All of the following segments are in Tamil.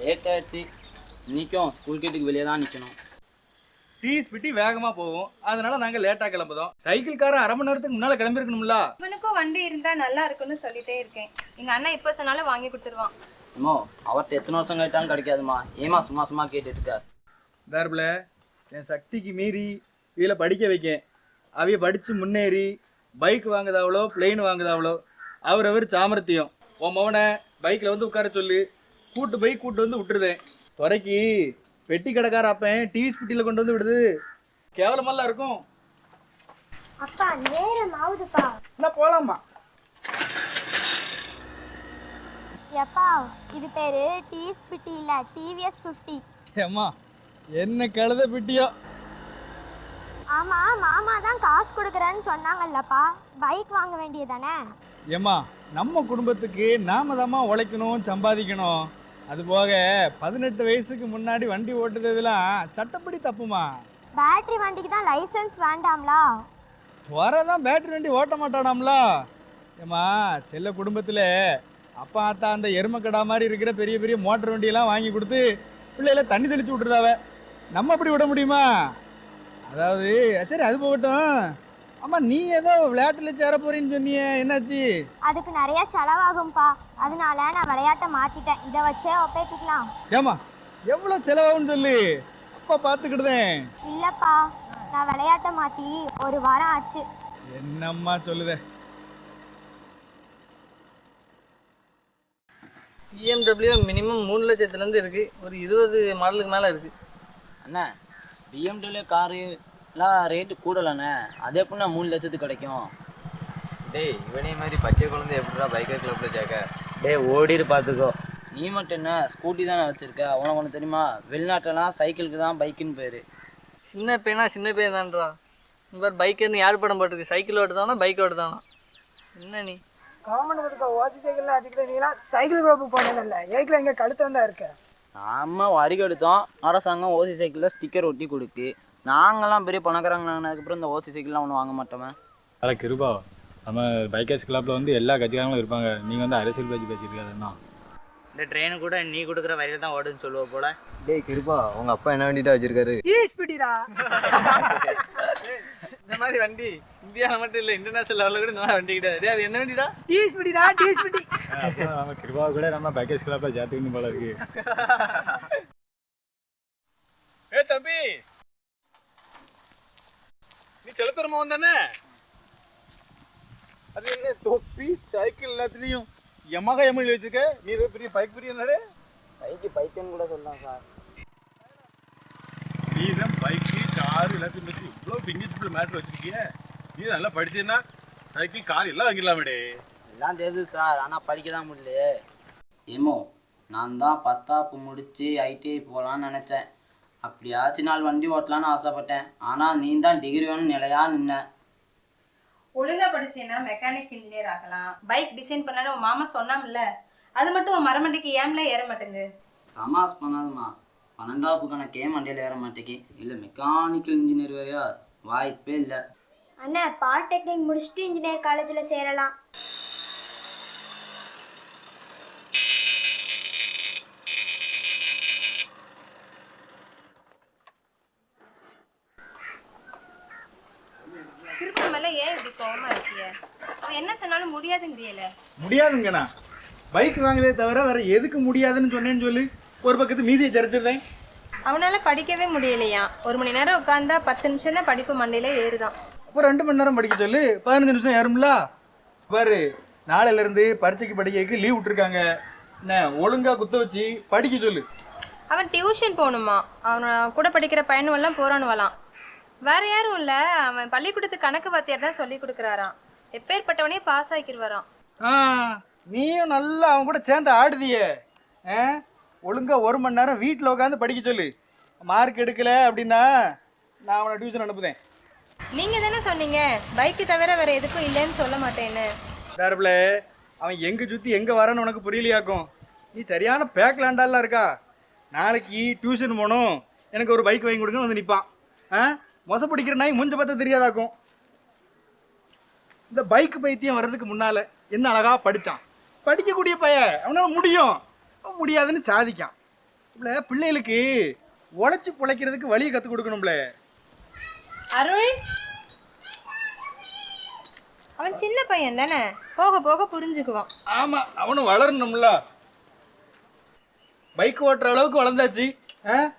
லேட் ஆயிடுச்சு இன்னைக்கும் ஸ்கூல் கேட்டுக்கு வெளியே தான் நிற்கணும் டீ ஸ்பிட்டி வேகமா போகும். அதனால நாங்க லேட்டா கிளம்புதோம். சைக்கிள்காரன் அரை மணி நேரத்துக்கு முன்னால கிளம்பிருக்கணும்ல? இவனுக்கும் வண்டி இருந்தா நல்லா இருக்கும்னு சொல்லிட்டே இருக்கேன். எங்க அண்ணன் எப்போ சொன்னாலும் வாங்கி கொடுத்துருவான். ஏமோ அவர்கிட்ட எத்தனை வருஷம் கேட்டாலும் கிடைக்காதுமா. ஏமா சும்மா சும்மா கேட்டுட்டு இருக்க தார்பில் என் சக்திக்கு மீறி இதில் படிக்க வைக்கேன். அவைய படித்து முன்னேறி பைக் வாங்குதாவளோ பிளெயின் வாங்குதாவளோ அவரவர் சாமர்த்தியம். உன் மவனை பைக்கில் வந்து உட்கார சொல்லு. கூட்டு போய் கூட்டு வந்து விட்டுருதேன் துறைக்கு பெட்டி கடைக்கார அப்பன் டிவி ஸ்பிட்டியில் கொண்டு வந்து விடுது. கேவலமெல்லாம் இருக்கும். அப்பா நேரம் ஆகுதுப்பா. என்ன போகலாமா எப்பா இது பேரு டிஎஸ் பிட்டி இல்ல டிவிஎஸ் ஃபிஃப்டி ஏம்மா என்ன கழுத பெட்டியோ. ஆமா மாமா தான் காசு கொடுக்குறேன்னு சொன்னாங்கல்லப்பா. பைக் வாங்க வேண்டியதானே ஏம்மா நம்ம குடும்பத்துக்கு நாம தாம்மா உழைக்கணும் சம்பாதிக்கணும். அது போக பதினெட்டு வயசுக்கு முன்னாடி வண்டி ஓட்டுறதுலாம் சட்டப்படி தப்புமா? பேட்டரி வண்டிக்கு தான் லைசென்ஸ் வேண்டாம்லா? துறை தான் பேட்டரி வண்டி ஓட்ட மாட்டானாம்ல? ஏம்மா செல்ல குடும்பத்தில் அப்பா ஆத்தா அந்த எருமக்கடா மாதிரி இருக்கிற பெரிய பெரிய மோட்டர் வண்டியெல்லாம் வாங்கி கொடுத்து பிள்ளைகளை தண்ணி தெளிச்சு விட்டுருதாவ நம்ம அப்படி விட முடியுமா? அதாவது சரி அது போகட்டும். அம்மா நீ ஏதோ விளையாட்டில் சேர போறேன்னு சொன்னியே என்னாச்சு? அதுக்கு நிறைய செலவாகும்பா அதனால நான் விளையாட்டை மாத்திட்டேன். இதை வச்சே ஒப்பேத்திக்கலாம். ஏம்மா எவ்வளோ செலவாகும்னு சொல்லு. அப்பா பார்த்துக்கிடுதேன். இல்லப்பா நான் விளையாட்டை மாத்தி ஒரு வாரம் ஆச்சு. என்னம்மா சொல்லுதே? பிஎம்டபிள்யூ மினிமம் மூணு லட்சத்துலேருந்து இருக்குது ஒரு இருபது மாடலுக்கு மேலே இருக்குது அண்ணா பிஎம்டபிள்யூ காரு எல்லாம் ரேட்டு கூடலண்ணே. அது எப்படின்னா மூணு லட்சத்துக்கு கிடைக்கும்? டேய் இவனே மாதிரி பச்சை குழந்தை எப்படிடா பைக்கர் கிளப்ல சேர்க்க? டேய் ஓடிடு பார்த்துக்கோ நீ மட்டும் என்ன ஸ்கூட்டி தானே வச்சிருக்க? உனக்கு ஒன்று தெரியுமா? வெளிநாட்டிலலாம் சைக்கிளுக்கு தான் பைக்குன்னு பேர். சின்ன பையனா சின்ன பையன் தான்றா இந்த மாதிரி பைக்குன்னு யார் படம் போட்டிருக்கு? சைக்கிள் ஓட்டுதானா பைக் ஓட்டுதானா என்ன நீ? கவர்மெண்ட் கொடுக்க ஓசி சைக்கிள் அடிக்கிற நீலாம் சைக்கிள் குரூப் போனதில்ல ஏக்கில் இங்கே கழுத்து தான் இருக்க. நாம வரி எடுத்தோம் அரசாங்கம் ஓசி சைக்கிளில் ஸ்டிக்கர் ஒட்டி கொடுக்கு. நாங்கெல்லாம் பெரிய பணக்காரங்களானதுக்கப்புறம் இந்த ஓசி சைக்கிள்லாம் ஒன்றும் வாங்க மாட்டோமே. அட கிருபா நம்ம பைக்கர்ஸ் கிளப்பில் வந்து எல்லா கட்சிக்காரங்களும் இருப்பாங்க. நீங்கள் வந்து அரசியல் பேச்சு பேசிட்டு இருக்காதுன்னா இந்த ட்ரெயின் கூட நீ கொடுக்குற வரியில் தான் ஓடுன்னு சொல்லுவ போல. டேய் கிருபா உங்க அப்பா என்ன வண்டிட்டா வச்சிருக்காரு? டிஎஸ்பிடிடா இந்த மாதிரி வண்டி இந்தியாவில் மட்டும் இல்லை இன்டர்நேஷனல் லெவலில் கூட இந்த மாதிரி வண்டி கிடையாது. டேய், அது என்ன வண்டிடா? டிஎஸ்பிடிடா டிஎஸ்பிடி அப்போ நம்ம கிருபா கூட நம்ம பைக்கர்ஸ் கிளப்பில் சேர்த்துக்கணும் போல இருக்கு. ஏ தம்பி! நீ செலுத்தரமா வந்தானே? அது என்ன தொப்பி சைக்கிள் எல்லாத்துலேயும்? எமக எம்எல் வச்சிருக்க? நீ ஏதோ பெரிய பைக் பெரிய என்னடே பைக்கு பைக்குன்னு கூட சொல்லலாம் சார். நீ தான் பைக்கு கார் எல்லாத்தையும் வச்சு இவ்வளோ பிங்கிட்டு மேட்ரு வச்சிருக்கிய. நீ நல்லா படிச்சேன்னா சைக்கிள் கார் எல்லாம் வாங்கிடலாமேடே எல்லாம் தெரியுது சார் ஆனால் படிக்க தான் முடியலையே ஏமோ நான் தான் பத்தாப்பு முடித்து ஐடிஐ போகலான்னு நினச்சேன். அப்படியாச்சு நாள் வண்டி ஓட்டலான்னு ஆசைப்பட்டேன். ஆனால் நீ தான் டிகிரி வேணும் நிலையா நின்ன. ஒழுங்கா படிச்சேன்னா மெக்கானிக் இன்ஜினியர் ஆகலாம். பைக் டிசைன் பண்ணாலும் உன் மாமா சொன்னாம்ல அது மட்டும் உன் மரமண்டிக்கு ஏம்ல ஏற மாட்டேங்குது? தமாஸ் பண்ணாதுமா. பன்னெண்டாவது கணக்கே மண்டையில் ஏற மாட்டேங்கி இல்லை மெக்கானிக்கல் இன்ஜினியர் வேறையா? வாய்ப்பே இல்லை. அண்ணா பாலிடெக்னிக் முடிச்சுட்டு இன்ஜினியர் காலேஜில் சேரலாம். மேல ஏன் இப்படி கோவமா இருக்கிய அவன் என்ன சொன்னாலும் முடியாதுங்கிறியல முடியாதுங்கண்ணா. பைக் வாங்குதே தவிர வேற எதுக்கு முடியாதுன்னு சொன்னேன்னு சொல்லி. ஒரு பக்கத்து மீசையை சரிச்சிருந்தேன் அவனால படிக்கவே முடியலையா? ஒரு மணி நேரம் உட்காந்தா பத்து நிமிஷம் தான் படிப்பு மண்டையில ஏறுதான். அப்போ ரெண்டு மணி நேரம் படிக்க சொல்லு. பதினஞ்சு நிமிஷம் ஏறும்ல? பாரு நாளையில இருந்து பரீட்சைக்கு படிக்கிறதுக்கு லீவ் விட்டுருக்காங்க. என்ன ஒழுங்கா குத்த வச்சு படிக்க சொல்லு. அவன் டியூஷன் போகணுமா? அவன கூட படிக்கிற பையனுவெல்லாம் போறானுவலாம். வேற யாரும் இல்ல. அவன் பள்ளிக்கூடத்து கணக்கு வாத்தியார் தான் சொல்லி கொடுக்குறாராம். எப்பேற்பட்டவனே பாஸ் ஆக்கிடுவாராம் ஆ நீயும் நல்லா அவன் கூட சேர்ந்து ஆடுதியே. ஆ ஒழுங்கா ஒரு மணி நேரம் வீட்டில் உட்காந்து படிக்க சொல்லு. மார்க் எடுக்கல அப்படின்னா நான் அவனை டியூஷன் அனுப்புதேன். நீங்க தானே சொன்னீங்க. பைக்கு தவிர வேற எதுக்கும் இல்லைன்னு சொல்ல மாட்டேன்னு. டேரபிள அவன் எங்கே சுற்றி எங்கே வரான்னு உனக்கு புரியலையாக்கும். நீ சரியான பேக்லாண்டாலாம் இருக்கா? நாளைக்கு டியூஷன் போகணும் எனக்கு ஒரு பைக் வாங்கி கொடுங்கன்னு வந்து நிற்பான் ஆ மொச பிடிக்கிற நாய் முஞ்ச பார்த்தா தெரியாதாக்கும். இந்த பைக் பைத்தியம் வர்றதுக்கு முன்னால் என்ன அழகா படித்தான் படிக்கக்கூடிய பையன் அவனால் முடியும். முடியாதுன்னு சாதிக்கான். இப்பல பிள்ளைகளுக்கு உழைச்சி பிழைக்கிறதுக்கு வழியை கற்றுக் கொடுக்கணும்ல அருள்? அவன் சின்ன பையன் தானே? போக போக புரிஞ்சுக்குவான். ஆமாம் அவனும் வளரணும்ல. பைக் ஓட்டுற அளவுக்கு வளர்ந்தாச்சு. ஆ?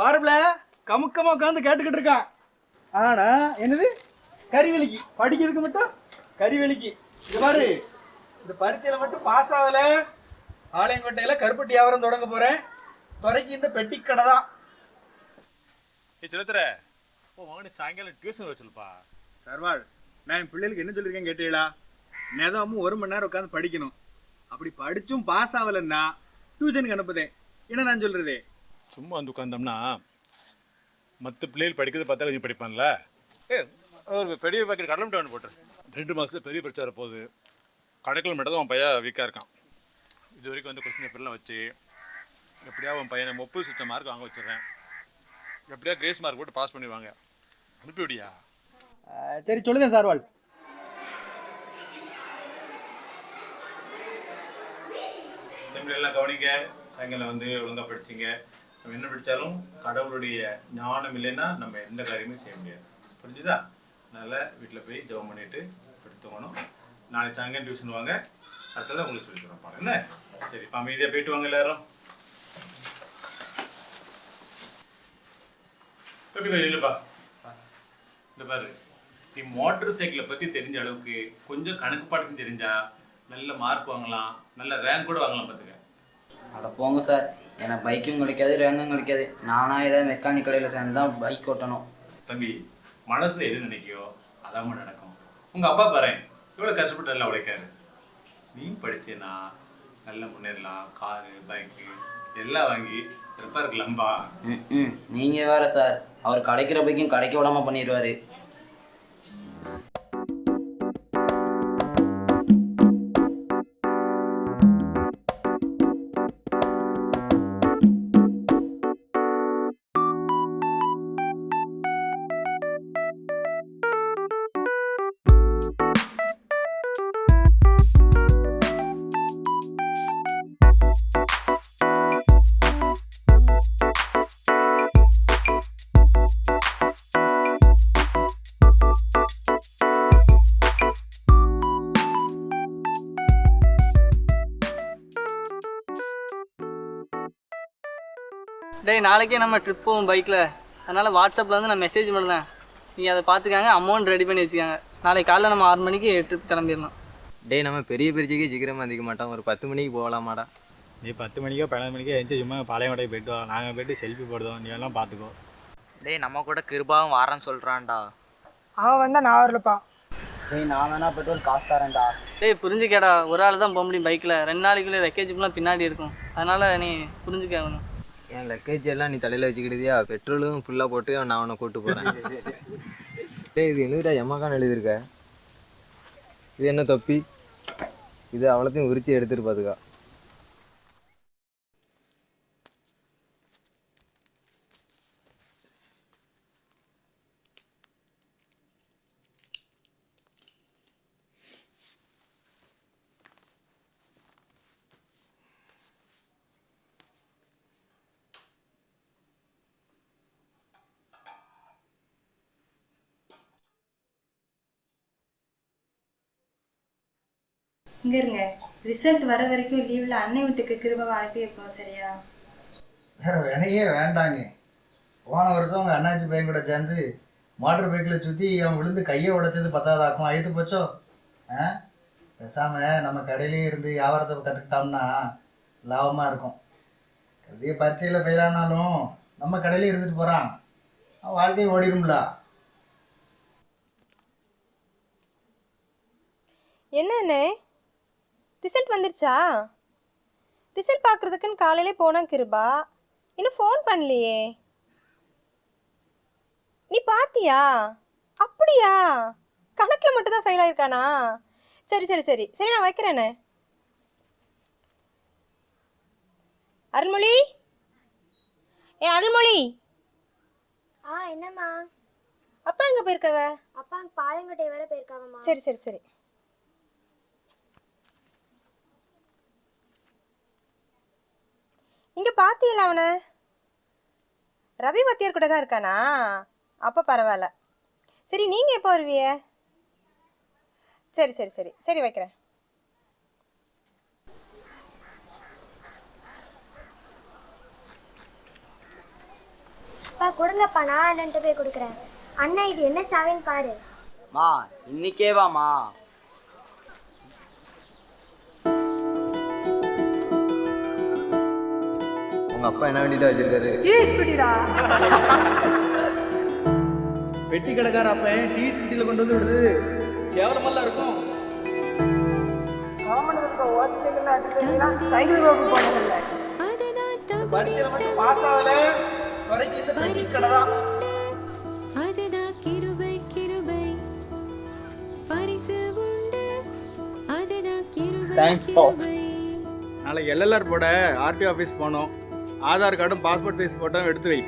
பாருப்ல கமுக்கமாக உட்காந்து கேட்டுக்கிட்டு இருக்கான். ஆனா என்னது? கறிவெளிக்கு படிக்கிறதுக்கு மட்டும்? கறிவெளிக்கு இது பாரு. இந்த பரீட்சையில் மட்டும் பாஸ் ஆகலை. ஆலயங்கோட்டையில் கருப்பட்டி வியாபாரம் தொடங்க போகிறேன் துறைக்கு இந்த பெட்டி கடை தான். ஏ சிலத்துற ஓ மகனு சாயங்காலம் டியூஷன் வச்சுருப்பா சர்வாள் நான் என் பிள்ளைகளுக்கு என்ன சொல்லியிருக்கேன் கேட்டீங்களா? நேதாமும் ஒரு மணி நேரம் உட்காந்து படிக்கணும். அப்படி படிச்சும் பாஸ் ஆகலைன்னா டியூஷனுக்கு அனுப்புதேன். என்ன நான் சொல்றது? சும்மா வந்து உட்காந்தோம்னா மற்ற பிள்ளைகள் படிக்கிறது பார்த்தா கொஞ்சம் படிப்பான்ல? ஏ ஒரு பெரிய பாக்கெட் கடலை ஒன்று போட்டுரு. ரெண்டு மாதம் பெரிய பிரச்சனை வரப்போகுது. கடைக்கில் மட்டும் தான் உன் பையன் வீக்காக இருக்கான். இது வரைக்கும் வந்து கொஸ்டின் பேப்பர்லாம் வச்சு எப்படியா உன் பையனை முப்பது சுத்த மார்க் வாங்க வச்சிடுறேன். எப்படியா கிரேஸ் மார்க் போட்டு பாஸ் பண்ணிடுவாங்க. அனுப்பி விடியா? சரி சொல்லுங்க சார்வாள் தமிழ் எல்லாம் கவனிங்க. சாயங்காலம் வந்து ஒழுங்காக படிச்சிங்க. நம்ம என்ன படித்தாலும் கடவுளுடைய ஞானம் இல்லைன்னா நம்ம எந்த காரியமும் செய்ய முடியாது. புரிஞ்சுதா? அதனால் வீட்டில் போய் ஜெபம் பண்ணிட்டு படுத்துக்கணும் நாளைக்கு சாயங்காலம் டியூஷன் வாங்க. அடுத்ததான் உங்களுக்கு சொல்லி தரப்பாங்க என்ன? சரி இப்போ அமைதியாக போயிட்டு வாங்க எல்லாரும். எப்படி இல்லைப்பா இந்த பாரு. நீ மோட்டர் சைக்கிளை பற்றி தெரிஞ்ச அளவுக்கு கொஞ்சம் கணக்கு பாட்டுன்னு தெரிஞ்சா நல்ல மார்க் வாங்கலாம். நல்ல ரேங்க் கூட வாங்கலாம் பார்த்துக்க அட போங்க சார் எனக்கு பைக்கும் கிடைக்காது ரேங்கும் கிடைக்காது. நானாக ஏதாவது மெக்கானிக் கடையில் சேர்ந்து தான் பைக் ஓட்டணும். தம்பி மனசுல எது நினைக்கியோ அதாம நடக்கும். உங்க அப்பா பாரு இவ்வளவு கஷ்டப்பட்டு எல்லாம் உழைக்காரு. நீ படிச்சேன்னா நல்ல முன்னேறலாம். காரு பைக்கு எல்லாம் வாங்கி சிறப்பா இருக்கலாம்பா. ம் ம் நீங்கள் வேற சார் அவர் கிடைக்கிற பைக்கும் கிடைக்க விடாம பண்ணிடுவாரு டேய் நாளைக்கே நம்ம ட்ரிப் போவோம் பைக்கில் அதனால் வாட்ஸ்அப்பில் வந்து நான் மெசேஜ் பண்ணுறேன் நீங்கள் அதை பார்த்துக்காங்க அமௌண்ட் ரெடி பண்ணி வச்சுக்காங்க. நாளைக்கு காலைல நம்ம ஆறு மணிக்கு ட்ரிப் கிளம்பிடலாம். டேய் நம்ம பெரிய பரீட்சைக்கே சீக்கிரமாக அதிக்க மாட்டோம். ஒரு பத்து மணிக்கு போகலாமாடா. நீ பத்து மணிக்கோ பன்னெண்டு மணிக்கோ எழுந்துச்சு சும்மா பாளையங்கோட்டை போயிட்டு வா. நாங்கள் போயிட்டு செல்ஃபி போடுதோம் நீ எல்லாம் பார்த்துக்கோ. டேய் நம்ம கூட கிருபாவும் வாரேன்னு சொல்கிறான்டா அவன் வந்தா நான் வரலப்பா. டேய் நான் வேணா பெட்ரோல் காசு தரேன்டா டேய் புரிஞ்சுக்கடா. ஒரு ஆள் தான் போக முடியும் பைக்கில் ரெண்டு நாளைக்குள்ளே லக்கேஜ் பின்னாடி இருக்கும். அதனால் நீ புரிஞ்சுக்க வேணும். என் லக்கேஜ் எல்லாம் நீ தலையில் வச்சுக்கிட்டதியா பெட்ரோலும் ஃபுல்லாக போட்டு நான் அவனை கூட்டு போகிறேன் டேய் இது என்னதுடா எம்மாக்கான் எழுதியிருக்க? இது என்ன தொப்பி? இது அவ்வளோத்தையும் உரிச்சு எடுத்துகிட்டு பார்த்துக்கா இங்க இருங்க. ரிசல்ட் வர வரைக்கும் லீவ்ல அன்னை வீட்டுக்கு கிருபாவை அனுப்பி வைப்போம் சரியா? வேற வினையே வேண்டாங்க. போன வருஷம் உங்கள் அண்ணாச்சி பையன் கூட சேர்ந்து மோட்டர் பைக்கில் சுற்றி அவன் விழுந்து கையை உடைச்சது பத்தாதாக்கும். ஆயிட்டு போச்சோ? ஆ? பேசாமல் நம்ம கடையிலே இருந்து வியாபாரத்தை கற்றுக்கிட்டோம்னா லாபமாக இருக்கும். கருதிய பரீட்சையில் ஃபெயிலானாலும் நம்ம கடையிலே இருந்துட்டு போகிறான் அவன் வாழ்க்கையும் ஓடிடும்ல. என்னண்ணே? ரிசல்ட் வந்துருச்சா? ரிசல்ட் பார்க்குறதுக்குன்னு காலையிலே போனா கிருபா. இன்னும் ஃபோன் பண்ணலையே. நீ பாத்தியா? அப்படியா? கணக்கில் மட்டும் தான் ஃபெயில் ஆயிருக்கானா? சரி சரி சரி. சரி நான் வைக்கிறேண்ணே அருள்மொழி? ஏ அருள்மொழி? ஆ என்னம்மா? அப்பா எங்கே போயிருக்கவ? அப்பா பாளையங்கோட்டை வர போயிருக்காவம்மா சரி சரி சரி. இங்கே பார்த்தீங்களா அவனை? ரவி வாத்தியார் கூட தான் இருக்கானா? அப்போ பரவாயில்ல. சரி நீங்கள் எப்போ வருவிய? சரி சரி சரி. சரி வைக்கிறேன். அப்பா கொடுங்கப்பா. நான் அண்ணன்ட்ட போய் கொடுக்குறேன். அண்ணன் இது என்ன சாவின்னு பாரு. மா இன்னைக்கே வாமா உங்க அப்பா என்ன வேண்டிட்டு வச்சிருக்காரு? பெட்டி. கடைக்கார அப்பன் டிவி ஸ்பீட்டில் கொண்டு வந்து விடுது கேவலமெல்லாம் இருக்கும். பரீட்சையில் மட்டும் பாஸ் ஆகல. வரைக்கும் இந்த பெட்டி கடை தான். அதுதான் கிருபை கிருபை பரிசு உண்டு அதுதான் கிருபை. கிருபை. நாளைக்கு எல்எல்ஆர் போட ஆர்டி ஆஃபீஸ் போகணும் ஆதார் கார்டும் பாஸ்போர்ட் சைஸ் ஃபோட்டோவும் எடுத்து வை.